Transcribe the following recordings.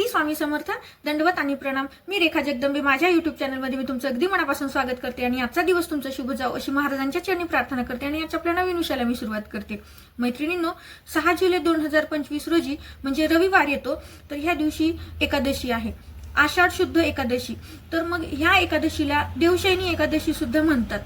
श्री स्वामी समर्थ दंडवत आणि प्रणाम. मी रेखा जगदंबे. माझ्या युट्यूब चॅनलमध्ये मी तुमचं अगदी मनापासून स्वागत करते आणि आजचा दिवस तुमचा शुभ जाओ अशी महाराजांच्या चरणी प्रार्थना करते आणि आजच्या आपल्या नवीन विषयाला मी सुरुवात करते. मैत्रिणींनो सहा जुलै दोन हजार पंचवीस रोजी म्हणजे रविवार येतो तर ह्या दिवशी एकादशी आहे. आषाढ शुद्ध एकादशी. तर मग ह्या एकादशीला देवशैनी एकादशी सुद्धा म्हणतात.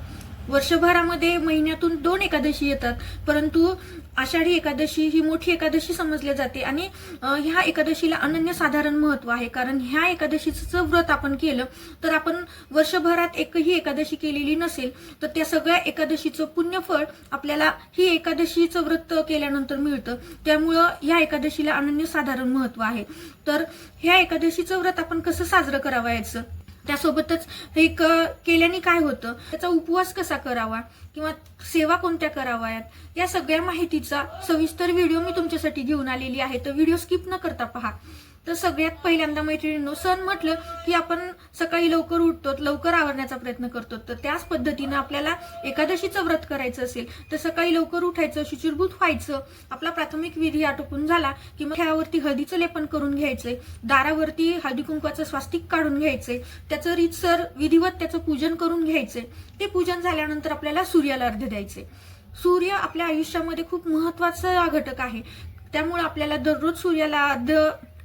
वर्षभरामध्ये महिन्यातून दोन एकादशी येतात परंतु आषाढी एकादशी ही मोठी एकादशी समजली जाते आणि ह्या एकादशीला अनन्यसाधारण महत्त्व आहे. कारण ह्या एकादशीचं व्रत आपण केलं तर आपण वर्षभरात एकही एकादशी केलेली नसेल तर त्या सगळ्या एकादशीचं पुण्यफळ आपल्याला ही एकादशीचं व्रत केल्यानंतर मिळतं. त्यामुळं ह्या एकादशीला अनन्यसाधारण महत्त्व आहे. तर ह्या एकादशीचं व्रत आपण कसं साजरं करावयाचं त्यासोबतच हे क- केल्याने काय होतं? त्याचा उपवास कसा करावा? किंवा सेवा कोणत्या कराव्यात? या सगळ्या माहितीचा सविस्तर व्हिडिओ मी तुमच्यासाठी घेऊन आलेली आहे. तर व्हिडिओ स्किप न करता पहा. तर सगळ्यात पहिल्यांदा मैत्रिणींनो सण म्हटलं की आपण सकाळी लवकर उठतो लवकर आवरण्याचा प्रयत्न करतो तर त्याच पद्धतीनं आपल्याला एकादशीचं व्रत करायचं असेल तर सकाळी लवकर उठायचं शुचिरभूत व्हायचं. आपला प्राथमिक विधी आटोपून झाला की मग ह्यावरती हळदीचं लेपन करून घ्यायचंय दारावरती हळदी कुंकवाचं स्वास्तिक काढून घ्यायचंय त्याचं रीतसर विधिवत त्याचं पूजन करून घ्यायचंय. ते पूजन झाल्यानंतर आपल्याला सूर्याला अर्ध द्यायचे सूर्य आपल्या आयुष्यामध्ये खूप महत्त्वाचा घटक आहे. त्यामुळे आपल्याला दररोज सूर्याला अर्ध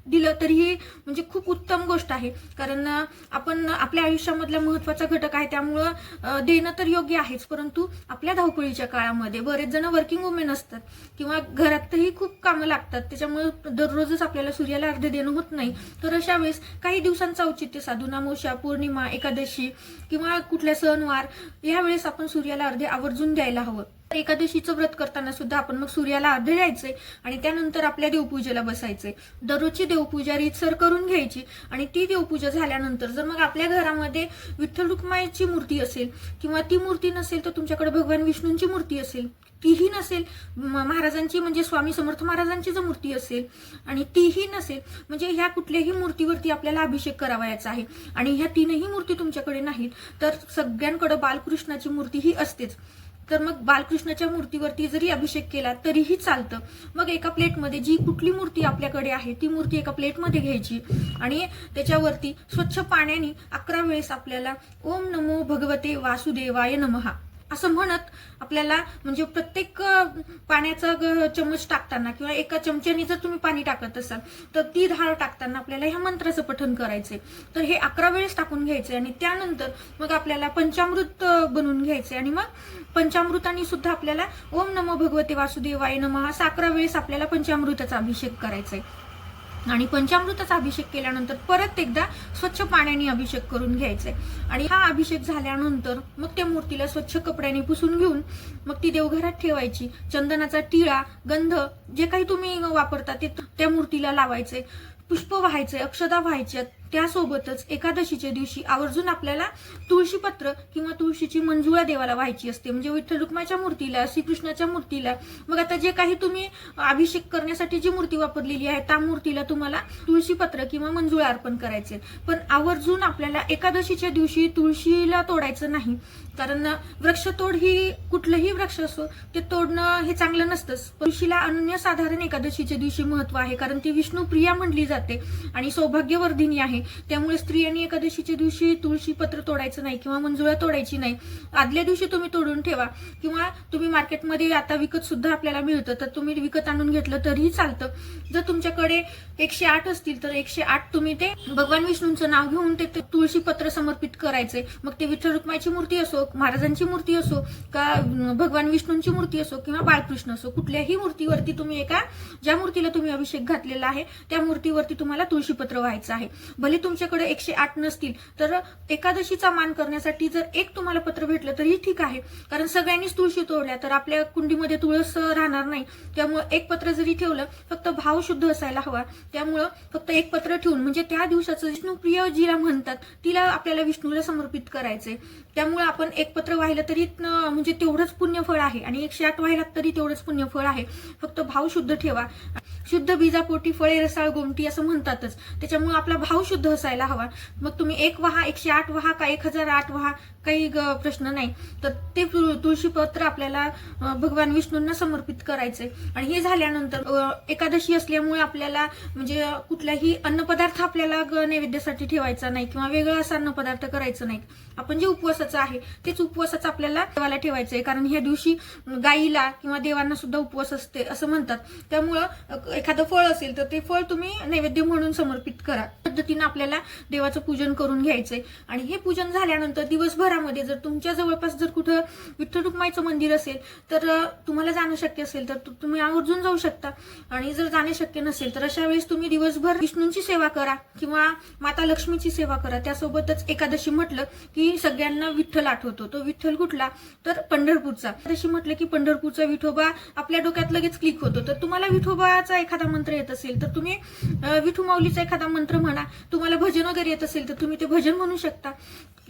दिलं तरीही म्हणजे खूप उत्तम गोष्ट आहे. कारण आपण आपल्या आयुष्यामधला महत्त्वाचा घटक आहे त्यामुळं देणं तर योग्य आहेच. परंतु आपल्या धावपळीच्या काळामध्ये बरेच जण वर्किंग वुमेन असतात किंवा घरातही खूप कामं लागतात. त्याच्यामुळे दररोजच आपल्याला सूर्याला अर्ध देणं होत नाही. तर अशा वेळेस काही दिवसांचं औचित्य साधून अमावस्या पौर्णिमा एकादशी किंवा कुठल्या सणवार यावेळेस आपण सूर्याला अर्धे आवर्जून द्यायला हवं. एकादशीचं व्रत करताना सुद्धा आपण मग सूर्याला अर्ध द्यायचे आणि त्यानंतर आपल्या देवपूजेला बसायचे. दररोजची देवपूजा रीतसर करून घ्यायची आणि ती देवपूजा झाल्यानंतर जर मग आपल्या घरामध्ये विठ्ठल रुक्माईची मूर्ती असेल किंवा ती मूर्ती नसेल तर तुमच्याकडे भगवान विष्णूंची मूर्ती असेल तीही नसेल महाराजांची म्हणजे स्वामी समर्थ महाराजांची जर मूर्ती असेल आणि तीही नसेल म्हणजे ह्या कुठल्याही मूर्तीवरती आपल्याला अभिषेक करावायचा आहे आणि ह्या तीनही मूर्ती तुमच्याकडे नाहीत तर सगळ्यांकडे बालकृष्णाची मूर्ती ही असतेच. तर मग बालकृष्णाच्या मूर्तीवरती जरी अभिषेक केला तरीही चालतं. मग एका प्लेटमध्ये जी कुठली मूर्ती आपल्याकडे आहे ती मूर्ती एका प्लेटमध्ये घ्यायची आणि त्याच्यावरती स्वच्छ पाण्याने अकरा वेळेस आपल्याला ओम नमो भगवते वासुदेवाय नमहा. असं म्हणत आपल्याला म्हणजे प्रत्येक पाण्याचा ग- चमच टाकताना किंवा एका चमच्याने जर तुम्ही पाणी टाकत असाल तर ती धार टाकताना आपल्याला ह्या मंत्राचं पठण करायचंय. तर हे अकरा वेळेस टाकून घ्यायचे आणि त्यानंतर मग आपल्याला पंचामृत बनवून घ्यायचे आणि मग पंचामृताने सुद्धा आपल्याला ओम नमो भगवते वासुदेवाय नमः असा अकरा वेळेस आपल्याला पंचामृताचा अभिषेक करायचा आहे आणि पंचामृताचा अभिषेक केल्यानंतर परत एकदा स्वच्छ पाण्याने अभिषेक करून घ्यायचे. आणि हा अभिषेक झाल्यानंतर मग त्या मूर्तीला स्वच्छ कपड्याने पुसून घेऊन मग ती देवघरात ठेवायची. चंदनाचा टिळा गंध जे काही तुम्ही वापरता ते त्या मूर्तीला लावायचे. पुष्प व्हायचे अक्षदा व्हायच्यात त्यासोबतच एकादशीच्या दिवशी आवर्जून आपल्याला तुळशीपत्र किंवा तुळशीची मंजुळा देवाला व्हायची असते. म्हणजे विठ्ठल रुक्माच्या मूर्तीला श्रीकृष्णाच्या मूर्तीला. मग आता जे काही तुम्ही अभिषेक करण्यासाठी जी मूर्ती वापरलेली आहे त्या मूर्तीला तुम्हाला तुळशीपत्र किंवा मंजुळा अर्पण करायचे. पण आवर्जून आपल्याला एकादशीच्या दिवशी तुळशीला तोडायचं नाही. कारण वृक्षतोड ही कुठलंही वृक्ष असो ते तोडणं हे चांगलं नसतंच. तुळशीला अनन्यसाधारण एकादशीच्या दिवशी महत्त्व आहे. कारण ती विष्णुप्रिया म्हणली जाते आणि सौभाग्यवर्धिनी आहे. त्यामुळे स्त्रियांनी एकादशीच्या दिवशी तुळशी पत्र तोडायचं नाही किंवा मंजुळा तोडायची नाही. आदल्या दिवशी तुम्ही तोडून ठेवा किंवा तुम्ही मार्केटमध्ये आता विकत सुद्धा आपल्याला मिळतं. तर तुम्ही विकत आणून घेतलं तरीही चालतं. जर तुमच्याकडे एकशे आठ असतील तर एकशे आठ तुम्ही ते भगवान विष्णूंचं नाव घेऊन ते तुळशी पत्र समर्पित करायचे. मग ते विठ्ठल रुक्माची मूर्ती असो महाराजांची मूर्ती असो का भगवान विष्णूंची मूर्ती असो किंवा बाळकृष्ण असो कुठल्याही मूर्तीवरती तुम्ही एका ज्या मूर्तीला तुम्ही अभिषेक घातलेला आहे त्या मूर्तीवरती तुम्हाला तुळशीपत्र व्हायचं आहे. भले तुमच्याकडे एकशे आठ नसतील तर एकादशीचा मान करण्यासाठी जर एक तुम्हाला पत्र भेटलं तरी ठीक आहे. कारण सगळ्यांनीच तुळशी तोडल्या तर आपल्या कुंडीमध्ये तुळस राहणार नाही. त्यामुळे एक पत्र जरी ठेवलं फक्त भाव शुद्ध असायला हवा. त्यामुळं फक्त एक पत्र ठेवून म्हणजे त्या दिवसाचं विष्णुप्रिय जिला म्हणतात तिला आपल्याला विष्णूला समर्पित करायचंय. त्यामुळे आपण एक पत्र वाहिलं तरी म्हणजे तेवढंच पुण्यफळ आहे. आणि एकशे आठ वाहिलात तरी तेवढंच पुण्यफळ आहे. फक्त भाव शुद्ध ठेवा. शुद्ध बीजापोटी फळे रसाळ गोमटी असं म्हणतातच. त्याच्यामुळे आपला भाव शुद्ध असायला हवा. मग तुम्ही एक वहा एकशे आठ वहा का एक हजार आठ वहा काही ग- प्रश्न नाही. तर ते तु- तुळशीपत्र आपल्याला भगवान विष्णूंना समर्पित करायचंय. आणि हे झाल्यानंतर एकादशी असल्यामुळे आपल्याला म्हणजे कुठलाही अन्नपदार्थ आपल्याला नैवेद्यासाठी ठेवायचा नाही किंवा वेगळा असा अन्नपदार्थ करायचा नाही. आपण जे उपवासाचं आहे. तेच उपवासाचं आपल्याला देवाला ठेवायचं आहे कारण ह्या दिवशी गाईला किंवा देवांना सुद्धा उपवास असते असं म्हणतात. त्यामुळं एखादं फळ असेल तर ते फळ तुम्ही नैवेद्य म्हणून समर्पित करा. पद्धतीनं आपल्याला देवाचं पूजन करून घ्यायचंय. आणि हे पूजन झाल्यानंतर दिवसभरामध्ये जर तुमच्या जवळपास जर कुठं विठ्ठल रुक्माईचं मंदिर असेल तर तुम्हाला जाणं शक्य असेल तर तुम्ही आवर्जून जाऊ शकता. आणि जर जाणे शक्य नसेल तर अशा वेळेस तुम्ही दिवसभर विष्णूंची सेवा करा किंवा माता लक्ष्मीची सेवा करा. त्यासोबतच एकादशी म्हटलं की सगळ्यांना विठ्ठल आठवतो. तो विठ्ठल कुठला? तर पंढरपूरचा. तशी म्हटलं की पंढरपूरचा विठोबा आपल्या डोक्यात लगेच क्लिक होतो. तर तुम्हाला विठोबाचा एखादा मंत्र येत असेल तर तुम्ही विठू माऊलीचा एखादा मंत्र म्हणा. तुम्हाला भजन वगैरे येत असेल तर तुम्ही ते भजन म्हणू शकता.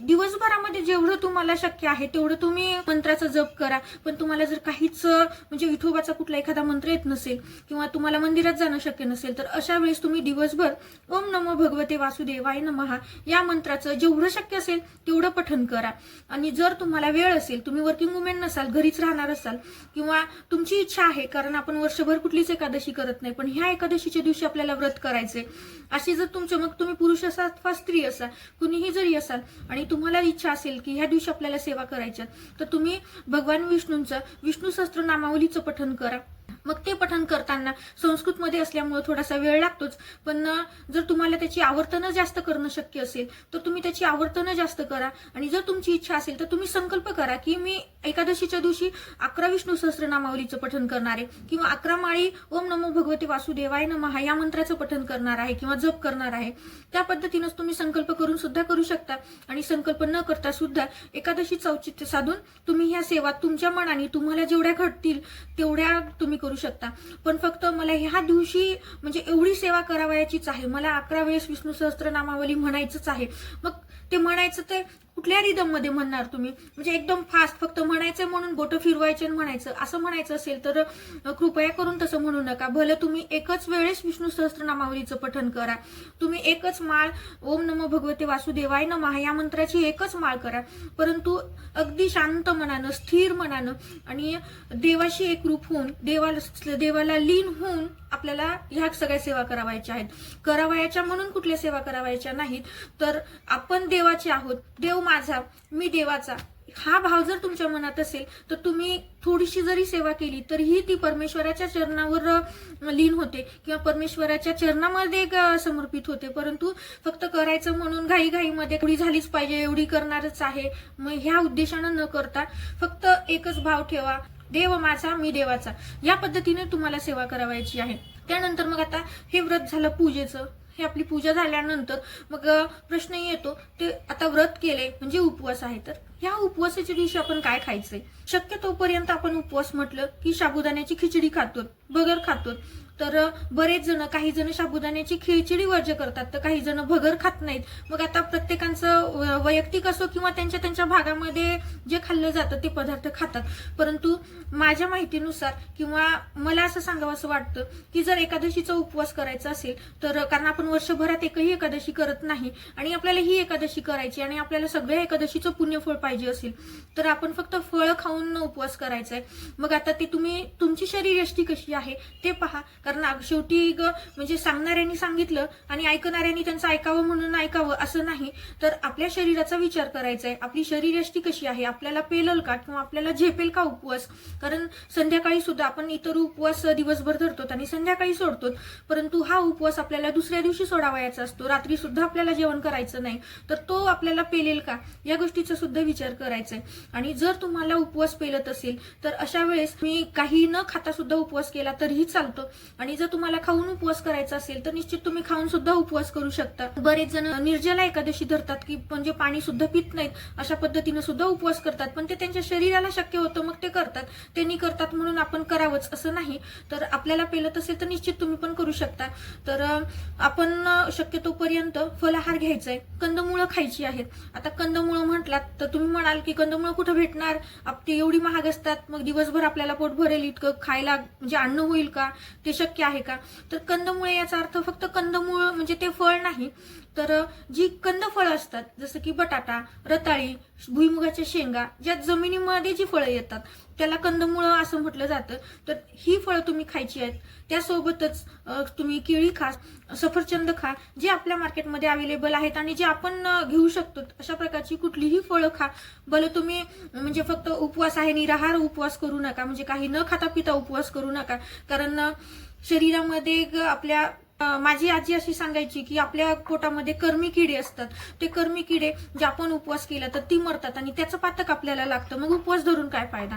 दिवसभरामध्ये जेवढं तुम्हाला शक्य आहे तेवढं तुम्ही मंत्राचा जप करा. पण तुम्हाला जर काहीच म्हणजे विठोबाचा कुठला एखादा मंत्र येत नसेल किंवा तुम्हाला मंदिरात जाणं शक्य नसेल तर अशा वेळेस तुम्ही दिवसभर ओम नमो भगवते वासुदेवाय नमहा. या मंत्राचं जेवढं शक्य असेल तेवढं पठण करा. आणि जर तुम्हाला वेळ असेल तुम्ही वर्किंग वुमेन नसाल घरीच राहणार असाल किंवा तुमची इच्छा आहे कारण आपण वर्षभर कुठलीच एकादशी करत नाही पण ह्या एकादशीच्या दिवशी आपल्याला व्रत करायचे अशी जर तुमचे मग तुम्ही पुरुष असाल अथवा स्त्री असाल कुणीही जरी असाल आणि तुम्हाला इच्छा असेल की ह्या दिवशी आपल्याला सेवा करायच्या तर तुम्ही भगवान विष्णूंचं विष्णू सहस्त्र नामावलीचं पठण करा. मग ते पठण करताना संस्कृतमध्ये असल्यामुळे थोडासा वेळ लागतोच. पण जर तुम्हाला त्याची आवर्तनं जास्त करणं शक्य असेल तर तुम्ही त्याची आवर्तनं जास्त करा. आणि जर तुमची इच्छा असेल तर तुम्ही संकल्प करा की मी एकादशीच्या दिवशी अकरा विष्णू सहस्रनामावलीचं पठण करणार आहे. किंवा अकरा माळी ओम नमो भगवते वासुदेवाय नमः या मंत्राचं पठण करणार आहे किंवा जप करणार आहे. त्या पद्धतीनंच तुम्ही संकल्प करून सुद्धा करू शकता. आणि संकल्प न करता सुद्धा एकादशीचं औचित्य साधून तुम्ही ह्या सेवा तुमच्या मनाने तुम्हाला जेवढ्या घडतील तेवढ्या तुम्ही करू शकता. पण फक्त मला ह्या दिवशी म्हणजे एवढी सेवा करावयाचीच आहे. मला अकरा वेळेस विष्णू सहस्त्रनामावली म्हणायचंच आहे. मग ते म्हणायचं ते कुठल्या रिदममध्ये म्हणणार तुम्ही? म्हणजे एकदम फास्ट फक्त म्हणायचं म्हणून बोटं फिरवायचे म्हणायचं. असं म्हणायचं असेल तर कृपया करून तसं म्हणू नका. भलं तुम्ही एकच वेळेस विष्णू सहस्त्रनामावलीचं पठण करा. तुम्ही एकच माळ ओम नमो भगवते वासुदेवाय नमः या मंत्राची एकच माळ करा. परंतु अगदी शांत मनानं स्थिर मनानं आणि देवाशी एकरूप होऊन देवा देवाला देवाला लीन होऊन आपल्याला ह्या सगळ्या सेवा करावायच्या आहेत. करावयाच्या म्हणून कुठल्या सेवा करावायच्या नाहीत. तर आपण देवाचे आहोत. देव माझा मी देवाचा. हा भाव जर तुमच्या मनात असेल तर तुम्ही थोडीशी जरी सेवा केली तरीही ती परमेश्वराच्या चरणावर लीन होते किंवा परमेश्वराच्या चरणामध्ये समर्पित होते. परंतु फक्त करायचं म्हणून घाईघाईमध्ये एवढी झालीच पाहिजे एवढी करणारच आहे. मग ह्या उद्देशानं न करता फक्त एकच भाव ठेवा. देव माझा मी देवाचा. या पद्धतीने तुम्हाला सेवा करावायची आहे. त्यानंतर मग आता हे व्रत झालं पूजेचं. हे आपली पूजा झाल्यानंतर मग प्रश्न येतो ते आता व्रत केले म्हणजे उपवास आहे तर. ह्या उपवासाच्या दिवशी आपण काय खायचंय? शक्यतोपर्यंत आपण उपवास म्हटलं की साबुदाण्याची खिचडी खातो भगर खातो तर बरेच जण काही जण साबुदाण्याची खिळचिडी वर्ज करतात तर काही जण भगर खात नाहीत. मग आता प्रत्येकांचं व- वैयक्तिक असो किंवा त्यांच्या त्यांच्या भागामध्ये जे खाल्लं जातं ते पदार्थ खातात. परंतु माझ्या माहितीनुसार किंवा मला असं सांगावं असं वाटतं की जर एकादशीचा उपवास करायचा असेल तर कारण आपण वर्षभरात एकही एकादशी करत नाही आणि आपल्याला ही एकादशी करायची आणि आपल्याला सगळ्या एकादशीचं पुण्यफळ पाहिजे असेल तर आपण फक्त फळं खाऊन उपवास करायचा आहे मग आता ते तुम्ही तुमची शरीरयष्टी कशी आहे? ते पहा. कारण शेवटी ग म्हणजे सांगणाऱ्यांनी सांगितलं आणि ऐकणाऱ्यांनी त्यांचं ऐकावं म्हणून ऐकावं असं नाही. तर आपल्या शरीराचा विचार करायचा आहे आपली शरीरयष्टी कशी आहे? आपल्याला पेलल का किंवा आपल्याला झेपेल का उपवास? कारण संध्याकाळी सुद्धा आपण इतर उपवास दिवसभर धरतो आणि संध्याकाळी सोडतो परंतु हा उपवास आपल्याला दुसऱ्या दिवशी सोडावायचा असतो. रात्री सुद्धा आपल्याला जेवण करायचं नाही. तर तो आपल्याला पेलेल का? या गोष्टीचा सुद्धा विचार करायचा आहे आणि जर तुम्हाला उपवास पेलत असेल तर अशा वेळेस मी काही न खाता सुद्धा उपवास केला तरीही चालतो. आणि जर तुम्हाला खाऊन उपवास करायचा असेल तर निश्चित तुम्ही खाऊन सुद्धा उपवास करू शकता. बरेच जण निर्जला एकादशी धरतात की म्हणजे पाणी सुद्धा पित नाहीत अशा पद्धतीने सुद्धा उपवास करतात. पण ते त्यांच्या शरीराला शक्य होतं मग ते करतात. त्यांनी करतात म्हणून आपण करावंच असं नाही. तर आपल्याला पेलत असेल तर निश्चित तुम्ही पण करू शकता. तर आपण शक्यतोपर्यंत फलाहार घ्यायचा आहे कंदमुळं खायची आहेत. आता कंदमुळं म्हटलात तर तुम्ही म्हणाल की कंदमुळं कुठं भेटणार? आप- ते एवढी महाग असतात. मग दिवसभर आपल्याला पोट भरेल इतकं खायला म्हणजे अन्न होईल का? ते शक्य आहे का? तर कंदमुळे याचा अर्थ फक्त कंदमुळ म्हणजे ते फळ नाही तर जी कंदफळं असतात जसं की बटाटा रताळी भुईमुगाच्या शेंगा ज्या जमिनीमध्ये जी फळं येतात त्याला कंदमुळं असं म्हटलं जातं. तर ही फळं तुम्ही खायची आहेत. त्यासोबतच तुम्ही केळी खा सफरचंद खा जे आपल्या मार्केटमध्ये अवेलेबल आहेत आणि जे आपण घेऊ शकतो. अशा प्रकारची कुठलीही फळं खा. भले तुम्ही म्हणजे फक्त उपवास आहे निराहार उपवास करू नका. म्हणजे काही न खाता पिता उपवास करू नका. कारण शरीरामध्ये ग- आपल्या माझी आजी अशी सांगायची की आपल्या पोटामध्ये कर्मी किडे असतात. ते कर्मी किडे जे आपण उपवास केला तर ती मरतात आणि त्याचं पातक आपल्याला लागतं. मग उपवास धरून काय फायदा?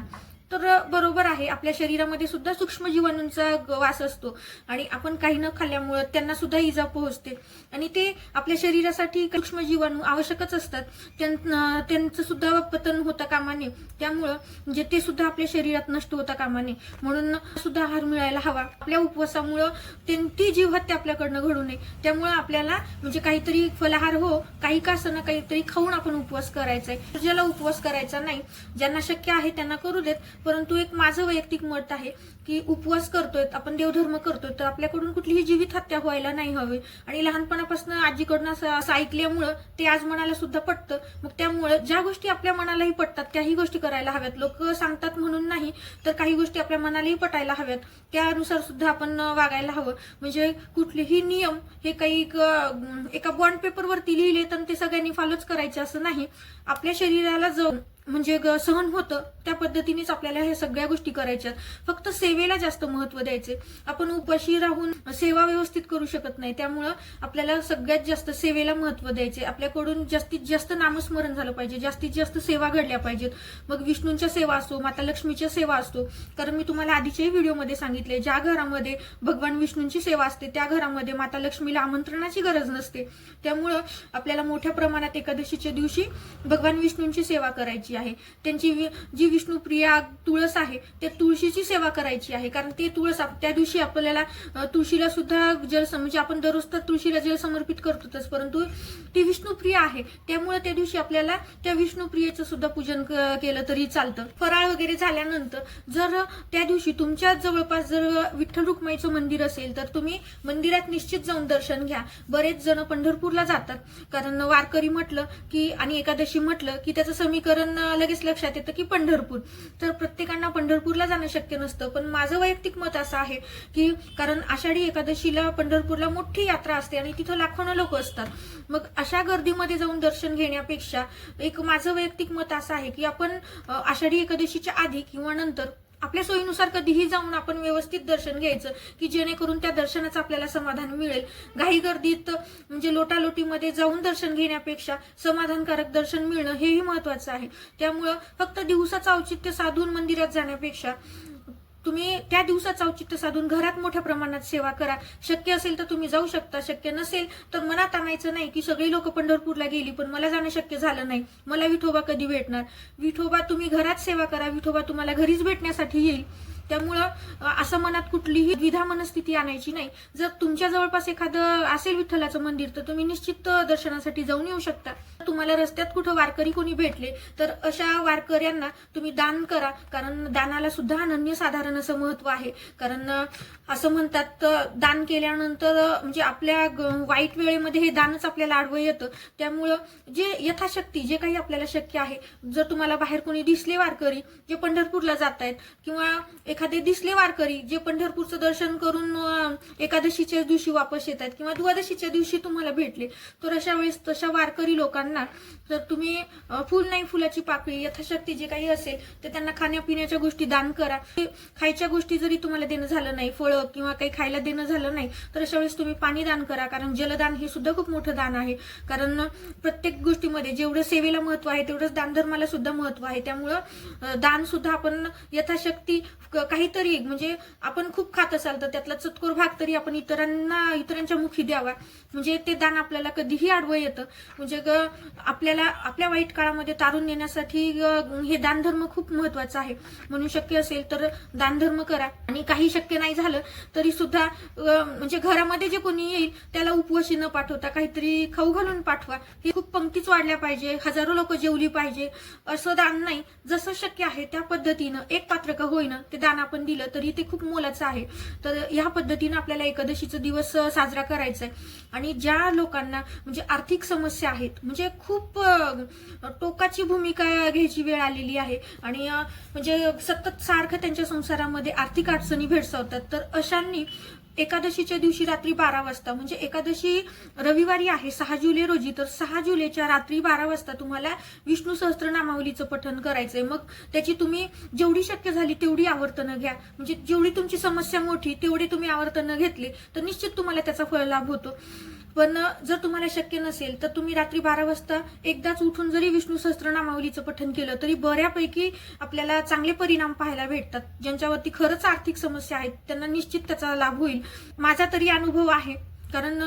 तर बरोबर आहे. आपल्या शरीरामध्ये सुद्धा सूक्ष्म जीवाणूंचा वास असतो आणि आपण काही न खाल्ल्यामुळं त्यांना सुद्धा इजा पोहोचते. आणि ते आपल्या शरीरासाठी सूक्ष्म जीवाणू आवश्यकच असतात. त्यांचं सुद्धा पतन होता कामाने त्यामुळं म्हणजे ते सुद्धा आपल्या शरीरात नष्ट होता कामाने म्हणून सुद्धा आहार मिळायला हवा. आपल्या उपवासामुळं त्यां- ती जीवहत्या आपल्याकडनं घडू नये. त्यामुळं आपल्याला म्हणजे काहीतरी फलाहार हो काही का असं काहीतरी खाऊन आपण उपवास करायचा आहे ज्याला उपवास करायचा नाही. ज्यांना शक्य आहे त्यांना करू देत. परंतु एक माझं वैयक्तिक मत आहे की उपवास करतोय आपण देवधर्म करतोय तर आपल्याकडून कुठलीही जीवित हत्या व्हायला नाही हवी. आणि लहानपणापासून आजीकडनं असं असं ऐकल्यामुळं ते आज मनाला सुद्धा पटतं. मग त्यामुळं ज्या गोष्टी आपल्या मनालाही पटतात त्याही गोष्टी करायला हव्यात. लोक सांगतात म्हणून नाही तर काही गोष्टी आपल्या मनालाही पटायला हव्यात. त्यानुसार सुद्धा आपण वागायला हवं. म्हणजे कुठलेही नियम हे काही एका बॉन्ड पेपरवरती लिहिले तर ते सगळ्यांनी फॉलोच करायचे असं नाही. आपल्या शरीराला जाऊन म्हणजे ग- सहन होतं. त्या पद्धतीनेच आपल्याला ह्या सगळ्या गोष्टी करायच्या. फक्त सेवेला जास्त महत्त्व द्यायचे. आपण उपाशी राहून सेवा व्यवस्थित करू शकत नाही. त्यामुळं आपल्याला सगळ्यात जास्त सेवेला महत्त्व द्यायचे. आपल्याकडून जास्तीत जास्त नामस्मरण झालं पाहिजे. जास्तीत जास्त सेवा घडल्या पाहिजेत. मग विष्णूंच्या सेवा असो माता लक्ष्मीच्या सेवा असतो कारण मी तुम्हाला आधीच्याही व्हिडिओमध्ये सांगितले ज्या घरामध्ये भगवान विष्णूंची सेवा असते त्या घरामध्ये माता लक्ष्मीला आमंत्रणाची गरज नसते. त्यामुळं आपल्याला मोठ्या प्रमाणात एकादशीच्या दिवशी भगवान विष्णूंची सेवा करायची. आहे. त्यांची वि- जी विष्णुप्रिया तुळस आहे त्या तुळशीची सेवा करायची आहे. कारण ते तुळस त्या दिवशी आपल्याला तुळशीला सुद्धा जल म्हणजे आपण दररोज तर तुळशीला जल समर्पित करतोच परंतु ती विष्णुप्रिया आहे. त्यामुळे त्या दिवशी आपल्याला त्या विष्णुप्रियेचं सुद्धा पूजन केलं तरी चालतं. फराळ वगैरे झाल्यानंतर जर त्या दिवशी तुमच्या जवळपास जर विठ्ठल रुक्माईचं मंदिर असेल तर तुम्ही मंदिरात निश्चित जाऊन दर्शन घ्या. बरेच जण पंढरपूरला जातात. कारण वारकरी म्हटलं की आणि एकादशी म्हटलं की त्याचं समीकरण लगेच लक्षात येतं की पंढरपूर. तर प्रत्येकांना पंढरपूरला जाणं शक्य नसतं. पण माझं वैयक्तिक मत असं आहे की कारण आषाढी एकादशीला पंढरपूरला मोठी यात्रा असते आणि तिथं लाखोनं लोक असतात. मग अशा गर्दीमध्ये जाऊन दर्शन घेण्यापेक्षा एक माझं वैयक्तिक मत असं आहे की आपण आषाढी एकादशीच्या आधी किंवा नंतर आपल्या सोयीनुसार कधीही जाऊन आपण व्यवस्थित दर्शन घ्यायचं की जेणेकरून त्या दर्शनाचं आपल्याला समाधान मिळेल. घाई गर्दीत म्हणजे लोटालोटीमध्ये जाऊन दर्शन घेण्यापेक्षा समाधानकारक दर्शन मिळणं हेही महत्वाचं आहे. त्यामुळं फक्त दिवसाचं औचित्य साधून मंदिरात जाण्यापेक्षा तुम्ही त्या दिवसाचं औचित्य साधून घरात मोठ्या प्रमाणात सेवा करा. शक्य असेल तर तुम्ही जाऊ शकता शक्य नसेल तर मनात आणायचं नाही की सगळी लोक पंढरपूरला गेली पण मला जाणं शक्य झालं नाही. मला विठोबा कधी भेटणार? विठोबा तुम्ही घरात सेवा करा. विठोबा तुम्हाला घरीच भेटण्यासाठी येईल. त्यामुळं असं मनात कुठलीही द्विधा मनस्थिती आणायची नाही. जर तुमच्या जवळपास एखादं असेल विठ्ठलाचं मंदिर तर तुम्ही निश्चित दर्शनासाठी जाऊन येऊ शकता. तुम्हाला रस्त्यात कुठं वारकरी कोणी भेटले तर अशा वारकऱ्यांना तुम्ही दान करा. कारण दानाला सुद्धा अनन्य साधारण असं महत्त्व आहे. कारण असं म्हणतात दान केल्यानंतर म्हणजे आपल्या वाईट वेळेमध्ये हे दानच आपल्याला आडवं येतं. त्यामुळं जे यथाशक्ती जे काही आपल्याला शक्य आहे जर तुम्हाला बाहेर कोणी दिसले वारकरी जे पंढरपूरला जात आहेत किंवा एखादे दिसले वारकरी जे पंढरपूरचं दर्शन करून एकादशीच्या दिवशी वापस येत आहेत किंवा द्वादशीच्या दिवशी तुम्हाला भेटले तर अशा वेळेस तशा वारकरी लोकांना तर तुम्ही फुल नाही फुलाची पाकळी यथाशक्ती जे काही असेल ते त्यांना खाण्यापिण्याच्या गोष्टी दान करा. ते खायच्या गोष्टी जरी तुम्हाला देणं झालं नाही फळं किंवा काही खायला देणं झालं नाही तर अशा वेळेस तुम्ही पाणी दान करा कारण जलदान हे सुद्धा खूप मोठं दान आहे. कारण प्रत्येक गोष्टीमध्ये जेवढं सेवेला महत्त्व आहे तेवढंच दानधर्माला सुद्धा महत्त्व आहे. त्यामुळं दान सुद्धा आपण यथाशक्ती क- काहीतरी म्हणजे आपण खूप खात असाल तर त्यातला चतकोर भाग तरी आपण इतरांना इतरांच्या मुखी द्यावा. म्हणजे ते दान आपल्याला कधीही आडवं येतं. म्हणजे आपल्या आपल्याला आपल्या वाईट काळामध्ये तारून नेण्यासाठी हे दानधर्म खूप महत्वाचं आहे. म्हणून शक्य असेल तर दानधर्म करा. आणि काही शक्य नाही झालं तरी सुद्धा म्हणजे घरामध्ये जे कोणी येईल त्याला उपवशी न पाठवता काहीतरी खाऊ घालून पाठवा. हे खूप पंक्तीच वाढल्या पाहिजे. हजारो लोक जेवली पाहिजे. असं दान नाही. जसं शक्य आहे त्या पद्धतीनं एक पात्र का होईना ते दान आपण दिलं तरी ते खूप मोलाचं आहे. तर ह्या पद्धतीनं आपल्याला एकादशीचा दिवस साजरा करायचा आहे आणि ज्या लोकांना म्हणजे आर्थिक समस्या आहेत म्हणजे खूप टोकाची भूमिका घ्यायची वेळ आलेली आहे. आणि म्हणजे सतत सारखं त्यांच्या संसारामध्ये आर्थिक अडचणी भेडसावतात. तर अशांनी एकादशीच्या दिवशी रात्री बारा वाजता म्हणजे एकादशी रविवारी आहे सहा जुलै रोजी तर सहा जुलैच्या रात्री बारा वाजता तुम्हाला विष्णू सहस्त्रनामावलीचं पठण करायचंय. मग त्याची तुम्ही जेवढी शक्य झाली तेवढी आवर्तनं घ्या. म्हणजे जेवढी तुमची समस्या मोठी तेवढी तुम्ही आवर्तनं घेतली तर निश्चित तुम्हाला त्याचा फळ लाभ होतो. पण जर तुम्हाला शक्य नसेल तर तुम्ही रात्री बारा वाजता एकदाच उठून जरी विष्णू सहस्त्रनामावलीचं पठन केलं तरी बऱ्यापैकी आपल्याला चांगले परिणाम पाहायला भेटतात. ज्यांच्यावरती खरंच आर्थिक समस्या आहेत त्यांना निश्चित त्याचा लाभ होईल. माझा तरी अनुभव आहे कारण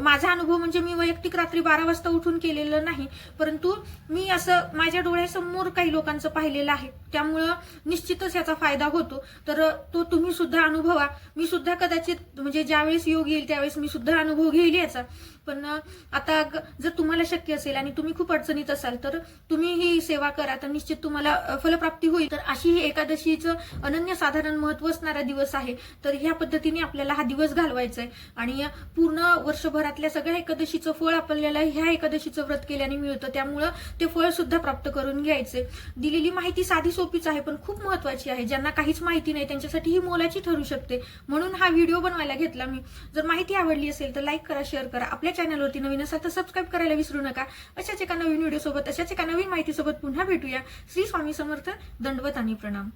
माझा अनुभव म्हणजे मी वैयक्तिक रात्री बारा वाजता उठून केलेलं नाही. परंतु मी असं माझ्या डोळ्यासमोर काही लोकांचं पाहिलेलं आहे. त्यामुळं निश्चितच याचा फायदा होतो. तर तो तुम्ही सुद्धा अनुभवा. मी सुद्धा कदाचित म्हणजे ज्यावेळेस योग येईल त्यावेळेस मी सुद्धा अनुभव घेईल याचा. पण आता जर तुम्हाला शक्य असेल आणि तुम्ही खूप अडचणीत असाल तर तुम्ही ही सेवा करा. तर निश्चित तुम्हाला फलप्राप्ती होईल. तर अशी ही एकादशीचं अनन्य साधारण महत्त्व असणारा दिवस आहे. तर ह्या पद्धतीने आपल्याला हा दिवस घालवायचा आहे आणि पूर्ण वर्षभरातल्या सगळ्या एकादशीचं फळ आपल्याला ह्या एकादशीचं व्रत केल्याने मिळतं. त्यामुळं ते फळ सुद्धा प्राप्त करून घ्यायचे दिलेली माहिती साधी सोपीच आहे पण खूप महत्वाची आहे. ज्यांना काहीच माहिती नाही त्यांच्यासाठी ही मोलाची ठरू शकते. म्हणून हा व्हिडिओ बनवायला घेतला मी. जर माहिती आवडली असेल तर लाईक करा शेअर करा. आपल्या चॅनलवरती नवीन असाल तर सबस्क्राईब करायला विसरू नका. अशाच एका नवीन व्हिडिओ सोबत अशाच एका नवीन माहितीसोबत पुन्हा भेटूया. श्री स्वामी समर्थ दंडवत आणि प्रणाम.